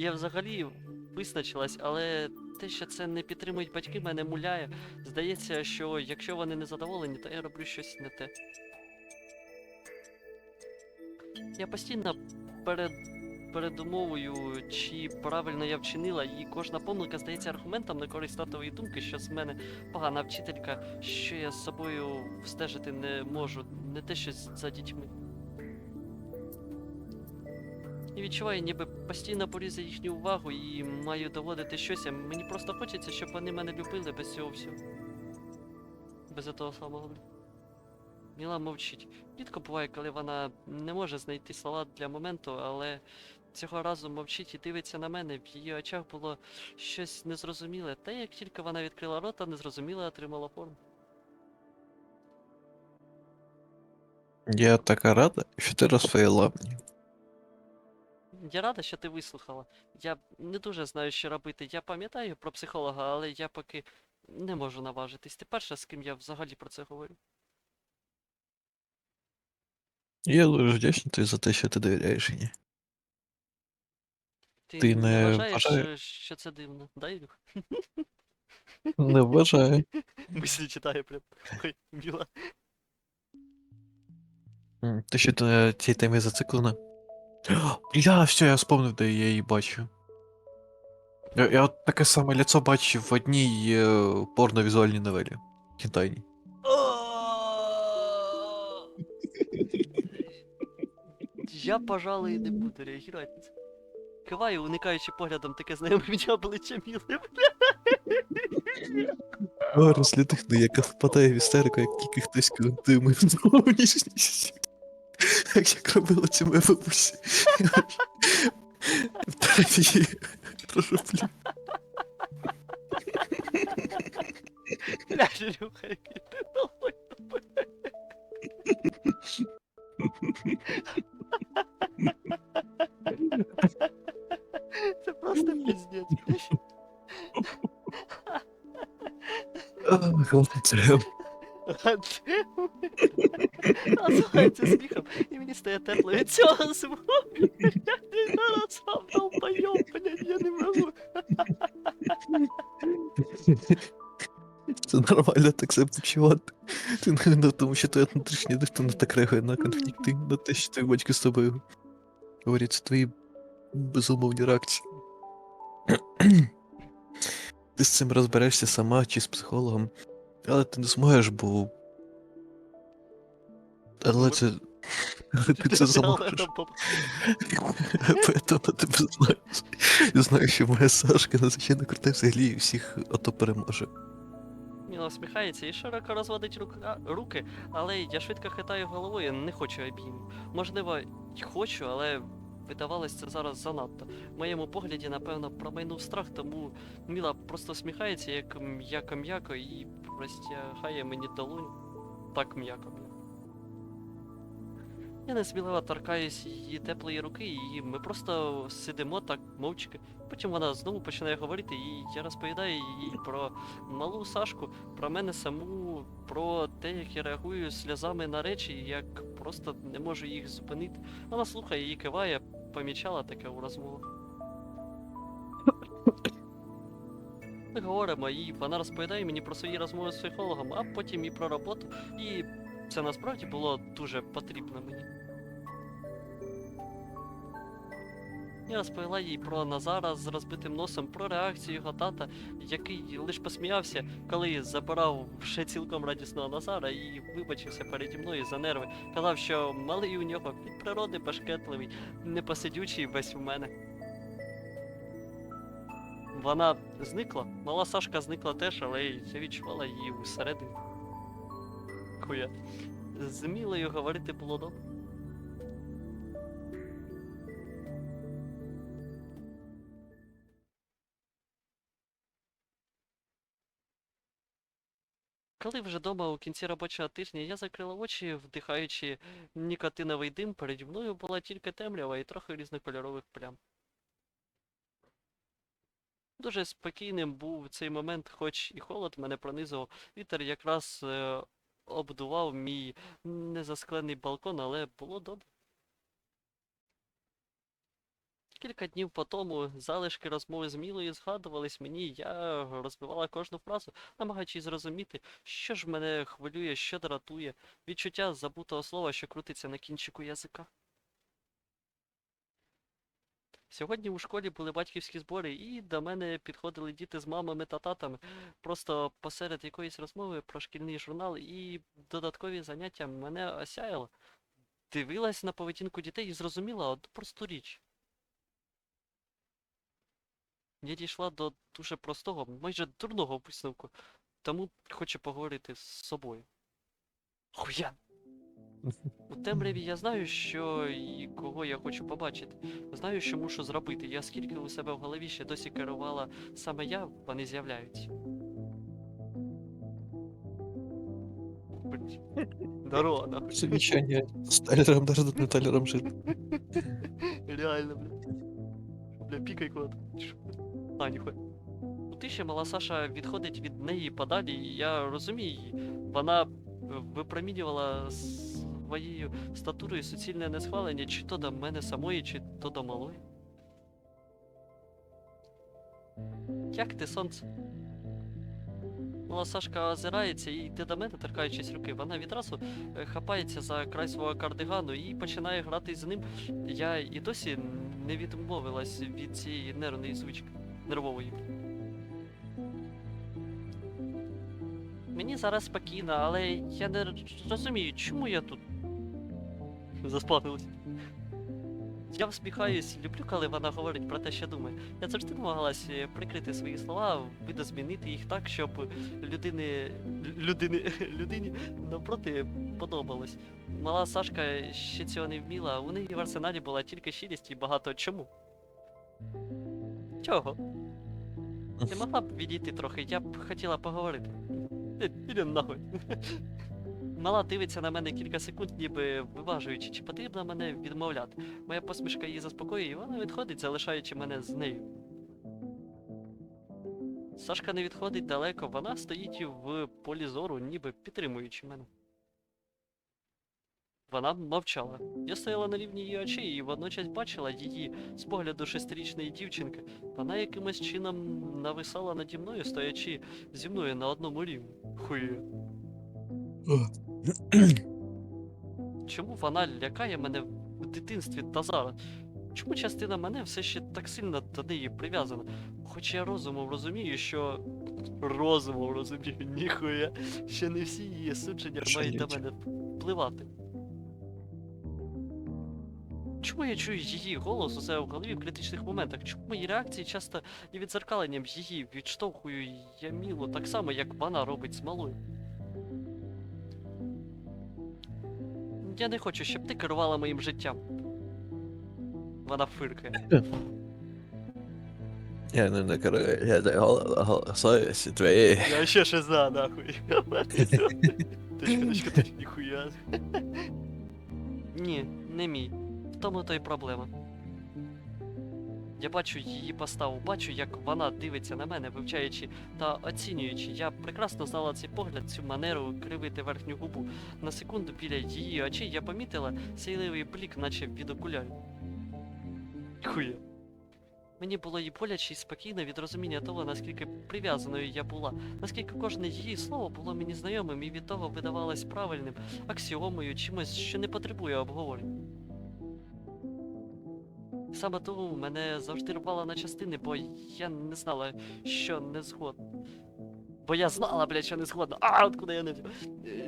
Я взагалі визначилась, але те, що це не підтримують батьки, мене муляє. Здається, що якщо вони не задоволені, то я роблю щось не те. Я постійно перед передумовою, чи правильно я вчинила, і кожна помилка здається аргументом на користь татової думки, що з мене погана вчителька, що я з собою встежити не можу, не те щось за дітьми. І відчуваю, ніби постійно борюсь за їхню увагу і маю доводити щось, а мені просто хочеться, щоб вони мене любили без цього всього. Без того самого. Міла мовчить. Рідко буває, коли вона не може знайти слова для моменту, але цього разу мовчить і дивиться на мене. В її очах було щось незрозуміле, та як тільки вона відкрила рота, незрозуміле отримала форму. Я така рада, що ти розповіла мені. Я рада, що ти вислухала. Я не дуже знаю, що робити. Я пам'ятаю про психолога, але я поки не можу наважитись. Ти перша, з ким я взагалі про це говорю. Я дуже вдячний тобі за те, що ти довіряєш мені. Ти, Ти не не вважаєш, вважає- що, що це дивно, да, Ілюх? Не вважаю. Мислі читає прям. Ой, міла. М, Ти що ти на цій темі зациклена? Бля, все, я вспомнив, де я її бачу. Я, я от таке саме лицо бачив в одній е, порно-візуальній новелі. Китайній. Я, пожалуй, не буду реагувати. Киваю, уникаючи поглядом таке знайоме мені обличчя міли. О, розлютихну, яка впадає в істерику, як тільки хтось коментує мою зовнішність. Як як робила це моя бабуся. Тоді пророблю. Бля, Ілюха, який ти нахуй. Це просто піздець. Голодцем. Називається сміхом, і мені стає тепло від цього звуку. Я зараз сам долбойоб, блядь, я не можу. Це нормально так себе почувати. Ти не на тому, що твоя внутрішня дитина так реагує на конфлікти, на те, що твої батьки з тобою говорять, це твої безумовні реакції. Ти з цим розберешся сама чи з психологом, але ти не зможеш, бо. Але це. Ти це зможеш. Поэтому тебе знаю. Я знаю, що моя Сашка надзвичайно крута взагалі і всіх ото переможе. Міла усміхається і широко розводить рука, руки, але я швидко хитаю головою, не хочу обіймів. Можливо, й хочу, але видавалось це зараз занадто. В моєму погляді, напевно, промайнув страх, тому Міла просто усміхається, як м'яко-м'яко, і простягає мені долонь. Так м'яко. Я несміливо торкаюсь її теплої руки, і ми просто сидимо так мовчки. Потім вона знову починає говорити, і я розповідаю їй про малу Сашку, про мене саму, про те, як я реагую сльозами на речі, як просто не можу їх зупинити. Вона слухає і киває, помічала таке у розмовах. Ми говоримо, і вона розповідає мені про свої розмови з психологом, а потім і про роботу, і це насправді було дуже потрібно мені. Я розповіла їй про Назара з розбитим носом, про реакцію його тата, який лише посміявся, коли забирав ще цілком радісного Назара і вибачився переді мною за нерви. Казав, що малий у нього від природи башкетливий, непосидючий весь у мене. Вона зникла, мала Сашка зникла теж, але я відчувала її всередині. Хуя. З говорити було добре. Коли вже дома у кінці робочого тижня я закрила очі, вдихаючи нікотиновий дим, переді мною була тільки темрява і трохи різнокольорових плям. Дуже спокійним був цей момент, хоч і холод мене пронизував. Вітер якраз е, обдував мій незасклений балкон, але було добре. Кілька днів по тому залишки розмови з Мілою згадувались мені, я розбивала кожну фразу, намагаючись зрозуміти, що ж мене хвилює, що дратує, відчуття забутого слова, що крутиться на кінчику язика. Сьогодні у школі були батьківські збори, і до мене підходили діти з мамами та татами. Просто посеред якоїсь розмови про шкільний журнал і додаткові заняття мене осяяло. Дивилась на поведінку дітей і зрозуміла одну просту річ. Я дійшла до дуже простого, майже дурного висновку, тому хочу поговорити з собою. Хуя! У темряві я знаю, що і кого я хочу побачити. Знаю, що мушу зробити. Я скільки у себе в голові ще досі керувала саме я, вони з'являються. Нахуй. Совещание с Тайлером, даже над Тайлером жит. Реально, бля. Бля, пікай куда А, ніхуя. У тиші мала Саша відходить від неї подалі, і я розумію її. Вона е, випромінювала своєю статурою суцільне несхвалення чи то до мене самої, чи то до малої. Як ти, сонце? Мала Сашка озирається і йде до мене, торкаючись руки. Вона відразу е, хапається за край свого кардигану і починає грати з ним. Я і досі не відмовилась від цієї нервної звички. Нервової. Мені зараз спокійно, але я не розумію, чому я тут. Заспавнилась. Я всміхаюсь, люблю, коли вона говорить про те, що думає. Я завжди намагалась е, прикрити свої слова, видозмінити їх так, щоб людини, людини, людині навпроти подобалось. Мала Сашка ще цього не вміла, у неї в арсеналі була тільки щирість і багато чому. Чого? Ти могла б відійти трохи, я б хотіла поговорити. Іди нахуй. Мала дивиться на мене кілька секунд, ніби виважуючи, чи потрібно мене відмовляти. Моя посмішка її заспокоює, і вона відходить, залишаючи мене з нею. Сашка не відходить далеко, вона стоїть в полі зору, ніби підтримуючи мене. Вона мовчала. Я стояла на рівні її очей і водночас бачила її з погляду шестирічної дівчинки. Вона якимось чином нависала наді мною, стоячи зі мною на одному рівні. Хує. Чому вона лякає мене в дитинстві та зараз? Чому частина мене все ще так сильно до неї прив'язана? Хоч я розумом розумію, що. Розумом розумію, ніхуя. Ще не всі її судження мають Ошалеть. мене впливати. Чому я чую її голос у себе в голові в критичних моментах? Чому мої реакції часто є відзеркаленням її, відштовхую я мілу так само, як вона робить з малою? Я не хочу, щоб ти керувала моїм життям. Вона фиркає. Я не накрою, я дай голосові твої. Я ще ще за нахуй. Точка, точка, точка, ніхуя. Ні, не мій. Тому то й проблема. Я бачу її поставу, бачу, як вона дивиться на мене, вивчаючи та оцінюючи. Я прекрасно знала цей погляд, цю манеру кривити верхню губу. На секунду біля її очей я помітила сяйливий блік, наче від окулярів. Хуя. Мені було і боляче, і спокійно від розуміння того, наскільки прив'язаною я була, наскільки кожне її слово було мені знайомим і від того видавалось правильним, аксіомою, чимось, що не потребує обговорень. Саме тому мене завжди рвало на частини, бо я не знала, що не згодна. Бо я знала, блядь, що не згодна. А, откуда я не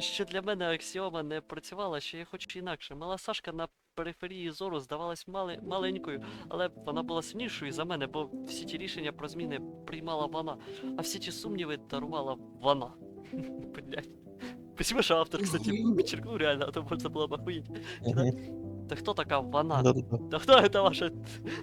Що для мене аксіома не працювала, що я хочу інакше. Мала Сашка на периферії зору здавалась мали... маленькою, але вона була сильнішою за мене, бо всі ті рішення про зміни приймала вона, а всі ті сумніви дарувала вона. Блядь. Спасибо, що автор, кстати, підчеркнув реально, а то можна було б охуєть. Та хто така вона? Да-да-да. Да кто это ваша...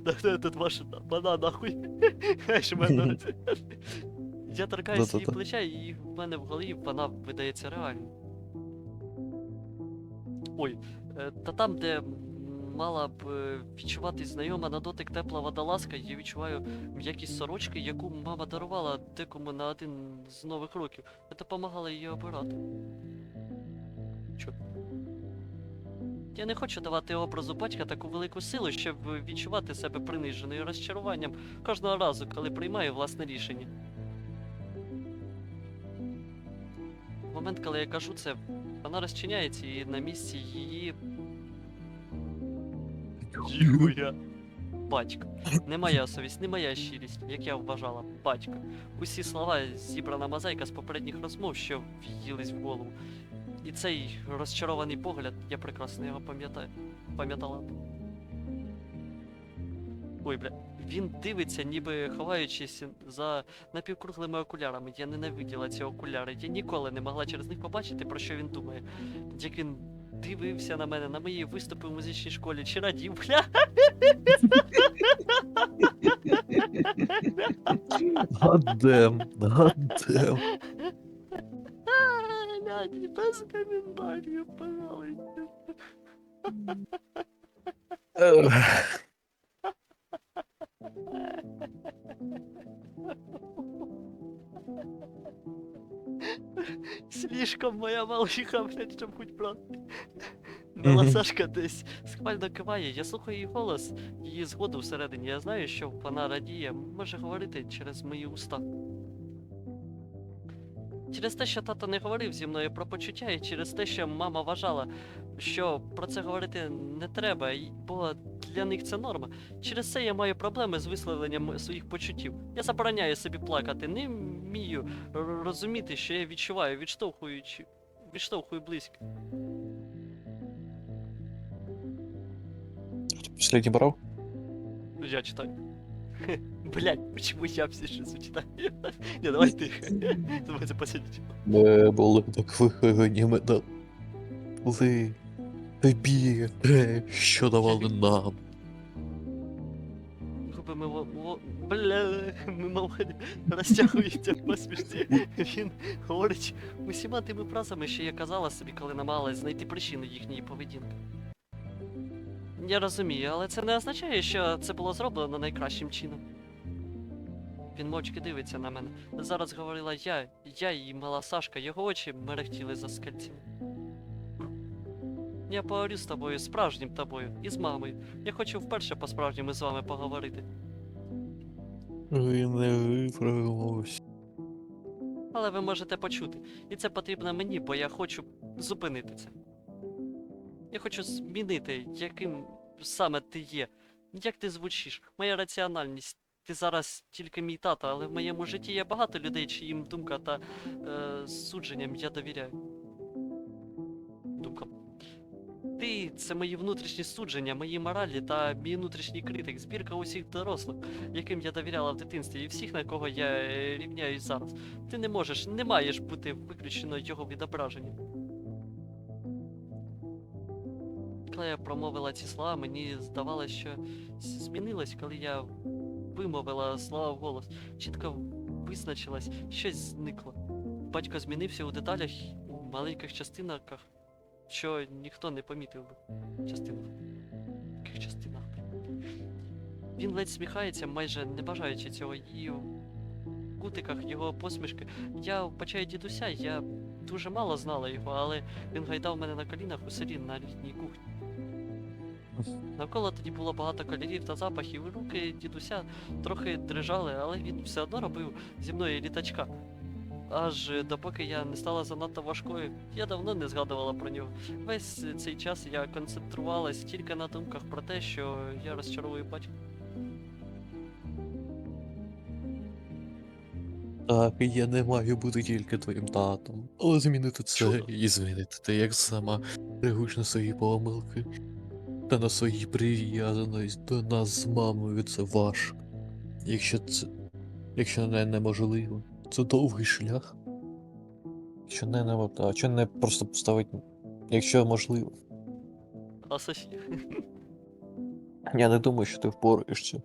Да кто этот ваша вона нахуй? Знаєш, мене... Я торкаюсь її плеча, і в мене в голові вона видається реальною. Ой, е, та там, де мала б е, відчувати знайома на дотик тепла водолазка, я відчуваю м'якість сорочки, яку мама дарувала декому на один з нових років. Це допомагало її обирати. Я не хочу давати образу батька таку велику силу, щоб відчувати себе приниженою розчаруванням кожного разу, коли приймаю власне рішення. В момент, коли я кажу це, вона розчиняється і на місці її. Ніхуя. Батько. Не моя совість, не моя щирість, як я вважала, батько. Усі слова зібрана мозаїка з попередніх розмов, що в'їлись в голову. І цей розчарований погляд, я прекрасно його пам'ятаю. Пам'ятала. Ой, бля. Він дивиться, ніби ховаючись за напівкруглими окулярами. Я ненавиділа ці окуляри. Я ніколи не могла через них побачити, про що він думає. Як він дивився на мене, на мої виступи в музичній школі, чи радів, бля. Гадем, гадем. Блядь, без коментарів, пожалуйста. Слишком моя малиха, блядь, щоб хоть брати. Мала Мгм. Сашка десь схвально киває, я слухаю її голос, її згоду всередині. Я знаю, що вона радіє, може говорити через мої уста. Через те, що тато не говорив зі мною про почуття, і через те, що мама вважала, що про це говорити не треба, бо для них це норма. Через це я маю проблеми з висловленням своїх почуттів. Я забороняю собі плакати, не вмію розуміти, що я відчуваю, відштовхуючи, відштовхую близько. Последний брав? Я читаю. Блять, почему я все сейчас читаю? Не, давай ты. Давайте посидите. Ми були так виховані медал. Ви тобі те, що давали нам. Губи мимо... мимо- Бля, мимоволі розтягуються в посмішці. Він говорить усіма тими фразами, що я казала собі, коли намагалась знайти причину їхньої поведінки. Я розумію, але це не означає, що це було зроблено найкращим чином. Він мовчки дивиться на мене. Зараз говорила я, я і мала Сашка, його очі мерехтіли за скальцями. Я поговорю з тобою, справжнім тобою, і з мамою. Я хочу вперше по-справжньому з вами поговорити. Ви не виправимось. Але ви можете почути. І це потрібно мені, бо я хочу зупинити це. Я хочу змінити, яким саме ти є. Як ти звучиш, моя раціональність. Ти зараз тільки мій тато, але в моєму житті є багато людей, чиїм думка та е, судженням я довіряю. Думка. Ти це мої внутрішні судження, мої моралі та мій внутрішній критик, збірка усіх дорослих, яким я довіряла в дитинстві, і всіх, на кого я е, рівняюсь зараз. Ти не можеш, не маєш бути виключено його відображенням. Коли я промовила ці слова, мені здавалося, що змінилось, коли я вимовила слова вголос. Чітко визначилось, щось зникло. Батько змінився у деталях, у маленьких частинах, що ніхто не помітив би. Частинах. Яких частинах? Він ледь сміхається, майже не бажаючи цього, і в кутиках його посмішки. Я вбачаю дідуся, я дуже мало знала його, але він гайдав мене на колінах у селі на літній кухні. Навколо тоді було багато кольорів та запахів, і руки дідуся трохи дрижали, але він все одно робив зі мною літачка. Аж допоки я не стала занадто важкою, я давно не згадувала про нього. Весь цей час я концентрувалась тільки на думках про те, що я розчаровую батька. Так, я не маю бути тільки твоїм татом. Але змінити це Чудо. і змінити те, як сама реагуєш на свої помилки. Та на свої прив'язаність до нас з мамою це важко. Якщо це. Якщо не неможливо, це довгий шлях. Якщо не не а що не просто поставити. Якщо можливо. А Софія? Я не думаю, що ти впораєшся.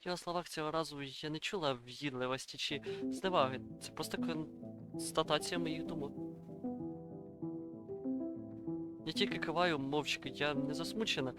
В його словах цього разу я не чула в'їдливості чи зневаги. Це просто констатація моїх думок. Я тільки киваю мовчки, я не засмучена,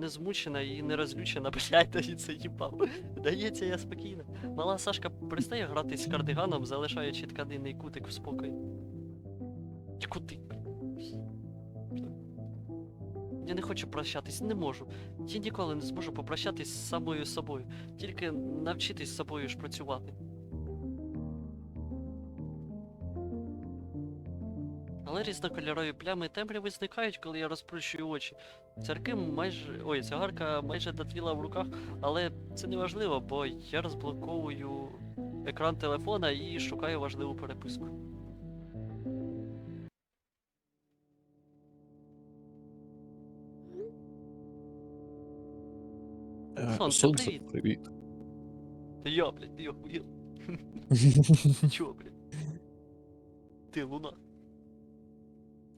не змучена і не розлючена, блядь, та це їбав. Дається, я спокійна. Мала Сашка перестає гратись з кардиганом, залишаючи тканинний кутик в спокої. Кутик. Я не хочу прощатись, не можу. Я ніколи не зможу попрощатись з самою собою, тільки навчитись з собою ж працювати. Але різнокольорові плями темряви зникають, коли я розплющую очі. Цярки майже. Ой, цигарка майже дотліла в руках, але це не важливо, бо я розблоковую екран телефона і шукаю важливу переписку. Е, Сонце, Сонце, привіт. привіт. Я, блядь, ти охуєл. Чого, блядь? Ти луна.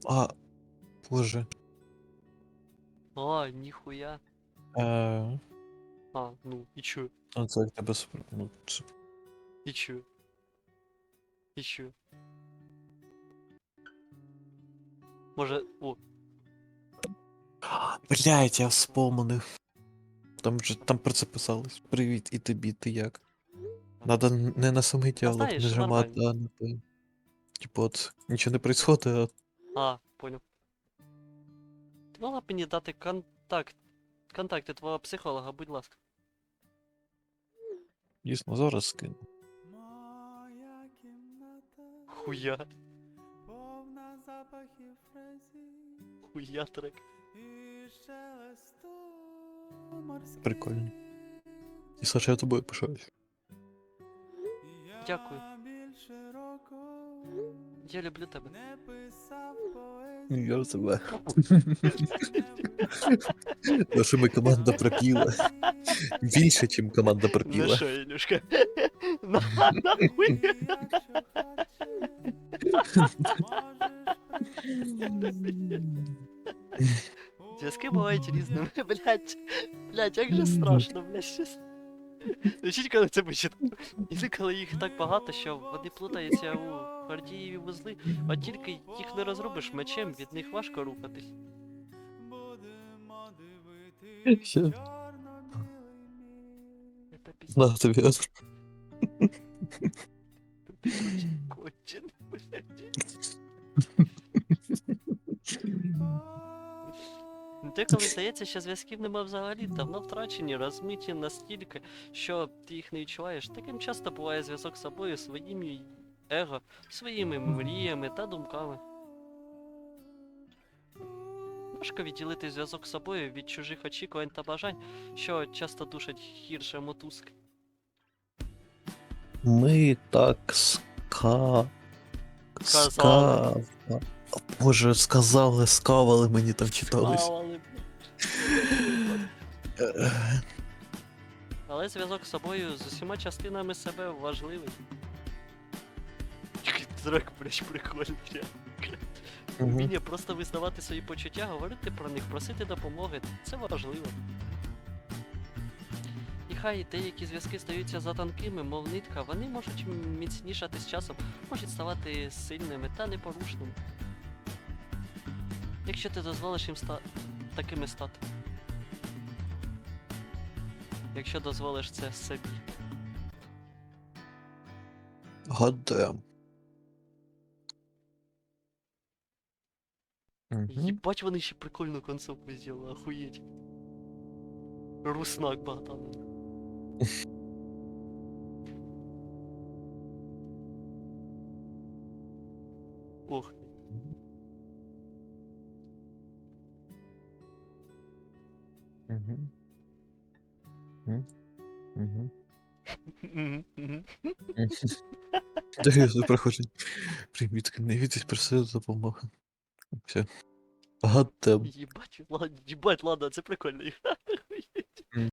А, боже. А, ніхуя. Е, А, ну, і чо? а це як тебе спро... Ну, це... І чо? І чо? Може, о, Блять, я вспомнив. Там же там про це писалось. Привіт, і тобі, ти як? Надо не на самий діалог знаєш, нажимати, а на. Типу от, нічого не происходит, а а, понял. Ти могла б мені дати контакт, контакти твого психолога, будь ласка. дійсно зараз скину. Моя кімната Хуя, повна запахів фрезі хуя трек. і шелесту морських. Прикольно. І Саша, я тобою пишаюсь. Я Дякую. більше року Я люблю тебе. не писав поезію. Я тебе. Нашими команда пропіла. Більше, ніж команда На пропіла. що, Ілюшка? На, нахуй. Якщо хочеш, можеш Зв'язки бувають різними, блять. Блять, як же страшно, блять, щось. Значить, коли це почитав. Інколи їх так багато, що вони плутаються у гордієві вузли, а тільки їх не розрубиш мечем, від них важко рухатись. Все. Це пізно. На тобі. Кончений, блять. Деколи здається, що зв'язків нема взагалі, давно втрачені, розмиті настільки, що ти їх не відчуваєш. Таким часто буває зв'язок з собою, своїм его, своїми мріями та думками. Важко відділити зв'язок з собою від чужих очікувань та бажань, що часто душать гірше мотузки. Ми так ска... Сказали. Ска... Боже, сказали, скавали мені там читалось. Блядь. Е, Але зв'язок з собою з усіма частинами себе важливий. Трек, блядь, прикольний. Вміння просто визнавати свої почуття, говорити про них, просити допомоги це важливо. І хай деякі зв'язки стаються затонкими, мов нитка, вони можуть міцнішати з часом, можуть ставати сильними та непорушними. Якщо ти дозволиш їм ста... такими стати. Якщо дозволиш це собі. God damn. Мгм. Єбать, вони ще прикольну концовку зробили, охуєть. Руснак Богдан. Ох. Мгм. Мгм. Дякую за проходження. Примітка, не відець просив допомоги. Все. Єбать, ладно, єбать, ладно, це прикольно.